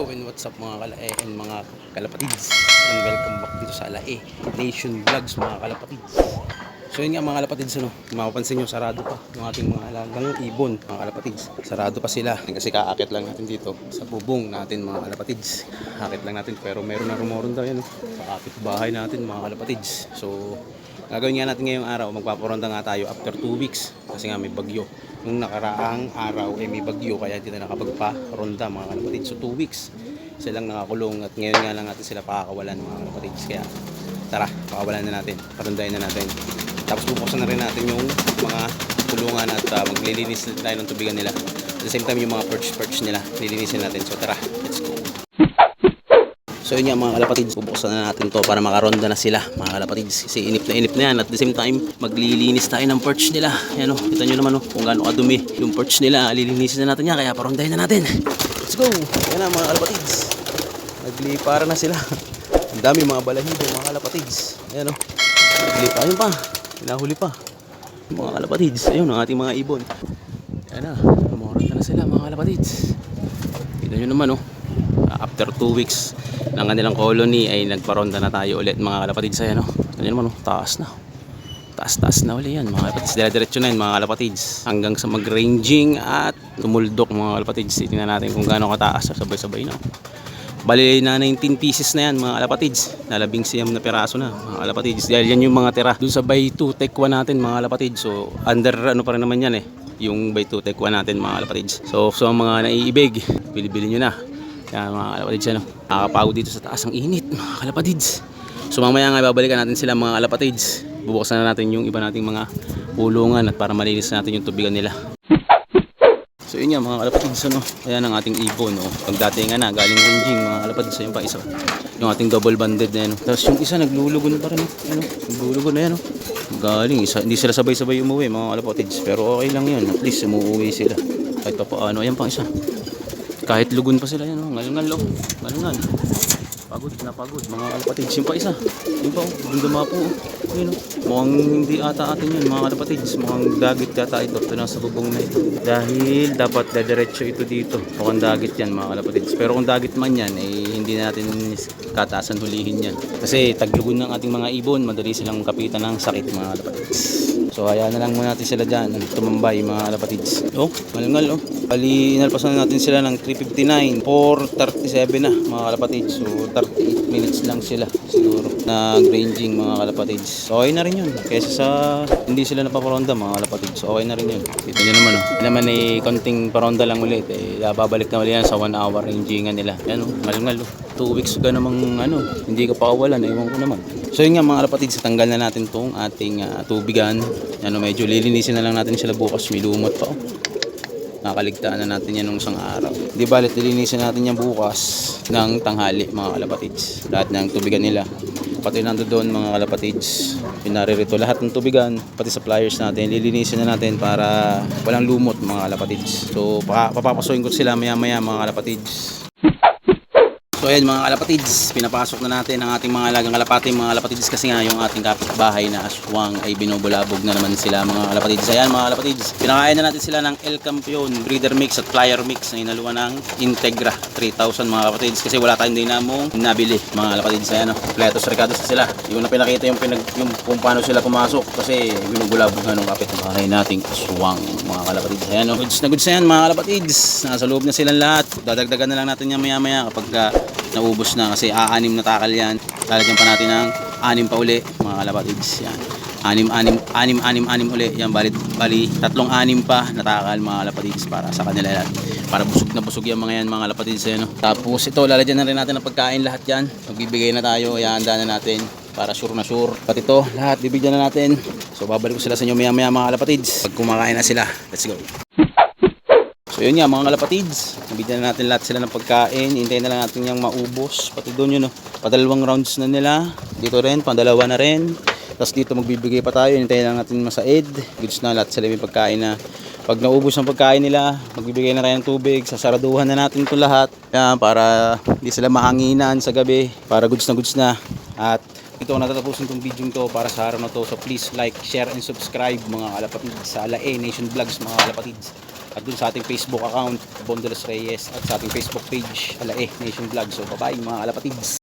Hello and what's up mga kalae and mga kalapatids? And welcome back dito sa Alae Nation Vlogs mga kalapatids. So yun nga mga kalapatids ano, mapapansin nyo sarado pa yung ating mga alagang ibon mga kalapatids. Sarado pa sila. Kasi kaakit lang natin dito sa bubong natin mga kalapatids. Akit lang natin pero meron na rumoron daw yan oh, sa kapit bahay natin mga kalapatids. So gagawin nga natin ngayong araw magpaparonda nga tayo after 2 weeks. Kasi nga may bagyo nung nakaraang araw eh may bagyo kaya hindi na nakapagpa-ronda mga kalapatids so 2 weeks silang nakakulong at ngayon nga lang natin sila pakakawalan mga kalapatids kaya tara pakawalan na natin parondahin na natin. Tapos bubuksan na rin natin yung mga kulungan at uh, maglilinis tayo ng tubigan nila. At the same time yung mga perch perch nila lilinisin natin. So tara let's go So yun nga mga kalapatids, bubuksan na natin to para makaronda na sila mga kalapatids. Kasi inip na inip na yan. At the same time, maglilinis tayo ng perch nila. Ayan o, kita nyo naman o, kung gaano kadumi yung perch nila. Lilinisin na natin yan, kaya parondahin na natin. Let's go! Ayan na mga kalapatids. Naglipara na sila. Ang dami mga balahibo mga kalapatids. Ayan o, naglipa. Ayun pa, pinahuli pa. Mga kalapatids, ayun ang ating mga ibon. Ayan na, lumoronda na sila mga kalapatids. Kita nyo naman o, after 2 weeks ng kanilang colony ay nagparonda na tayo ulit mga kalapatids ayan o ano naman o taas na. Taas taas na uli yan mga kalapatids dire-diretso na yan mga kalapatids hanggang sa mag-ranging at tumuldok mga kalapatids tingnan natin kung gaano kataas. Sabay-sabay na Bali na 19 pieces na yan mga kalapatids Nalabing siyam na piraso na mga kalapatids Dahil yan yung mga tira. Dun sa by 2 take 1 natin mga kalapatids So under ano pa rin naman yan eh. Yung by 2 take 1 natin mga kalapatids So so mga naiibig Bili-bili nyo na kaya mga kalapatids ano, nakakapagod dito sa taas ang init mga kalapatids. So mamaya nga babalikan natin sila mga kalapatids. Bubuksan na natin yung iba nating mga pulungan at para malinis natin yung tubigan nila. So yun nga mga kalapatids ano, ayan ang ating ibon no. Pag dati nga na galing ranging mga kalapatids ayun pa isa. Yung ating double banded na yan. no. Tapos yung isa naglulugon pa rin no. Ano, naglulugon na yan no. Galing isa, hindi sila sabay-sabay umuwi mga kalapatids pero okay lang yun. At least umuwi sila. Kahit pa paano, ayan pa isa. Kahit lugon pa sila yan, oh. ngalungal oh. Ngalungal. Pagod na pagod. Mga kalapatids, yung pa isa. Yung pa, oh. Oh. Ayun. Mukhang hindi ata atin yun, mga kalapatids. Mukhang dagit yata ito. Ito na sa bubong na ito. Dahil dapat dadiretso ito dito. Mukhang dagit yan, mga kalapatids. Pero kung dagit man yan, eh, hindi na natin katasan hulihin yan. Kasi taglugon ng ating mga ibon, madali silang kapitan ng sakit, mga kalapatids. So, hayaan na lang muna natin sila dyan. Tumambay, mga kalapatids. Oh, ngalungal oh. Bali, inalpasan na natin sila ng 359. 437 na, mga kalapatids. So, 38 minutes lang sila siguro nag-ranging mga kalapatids. So, okay na rin yun. Kesa sa hindi sila napaparonda mga kalapatids. Okay na rin yun. Kita nyo naman oh. Hindi naman eh, konting paronda lang ulit. Eh, babalik na ulit yan sa 1 hour rangingan nila. Yan oh, ngalungal oh. 2 weeks ka namang ano, hindi ka pakawalan. Ewan ko naman. So yun nga mga kalapatids, tanggal na natin tong ating ah, tubigan. Ano, medyo lilinisin na lang natin sila bukas. May lumot pa oh. Nakaligtaan na natin yan nung isang araw. Di balit, lilinisin natin yan bukas ng tanghali mga kalapatids. Lahat ng tubigan nila. Pati nando doon mga kalapatids. Pinaririto lahat ng tubigan, pati sa pliers natin. Lilinisin na natin para walang lumot mga kalapatids. So pa- papapasukin ko sila maya maya mga kalapatids. So ayan mga kalapatids, pinapasok na natin ang ating mga alagang kalapati mga kalapatids kasi nga yung ating kapitbahay na aswang ay binubulabog na naman sila mga kalapatids. Ayan mga kalapatids, pinakain na natin sila ng El Campeon, breeder mix at flyer mix na inaluan ng Integra 3000 mga kalapatids kasi wala tayong dinamong nabili mga kalapatids. Ayan o, pletos ricados na sila. Yung na pinakita yung, pinag, yung kung paano sila pumasok kasi binubulabog na ng kapitbahay nating aswang mga kalapatids. Ayan o, goods na goods na yan mga kalapatids. Nasa loob na silang lahat. Dadagdagan na lang natin yan maya maya kapag ah, naubos na kasi aanim na takal yan. Lalagyan pa natin ng anim pa uli mga kalapatids yan. Anim anim anim anim anim uli. Yan bali, bali tatlong anim pa na takal mga kalapatids para sa kanila yan. Para busog na busog yan mga yan mga kalapatids yan, no? tapos ito lalagyan na rin natin ng pagkain lahat yan. Magbibigay na tayo ihahanda na natin para sure na sure. Pati ito lahat bibigyan na natin. So babalik ko sila sa inyo maya maya mga kalapatids pag kumakain na sila let's go So yun nga mga kalapatids, nabigyan na natin lahat sila ng pagkain, hintayin na lang natin yung maubos, pati doon yun oh, padalawang rounds na nila, dito rin, pandalawa na rin, tapos dito magbibigay pa tayo, hintayin lang natin masaid, goods na lahat sila may pagkain na, pag naubos ang pagkain nila, magbibigay na tayo ng tubig, sasaraduhan na natin ito lahat, yan, para hindi sila mahanginan sa gabi, para goods na goods na, at ito natatapusin tong video to para sa araw na to. So please like, share, and subscribe mga kalapatids sa Alae Nation Vlogs mga kalapatids. at dun sa ating Facebook account, Bondelos Reyes, at sa ating Facebook page, Alae Nation Vlog. So, bye-bye mga kalapatids.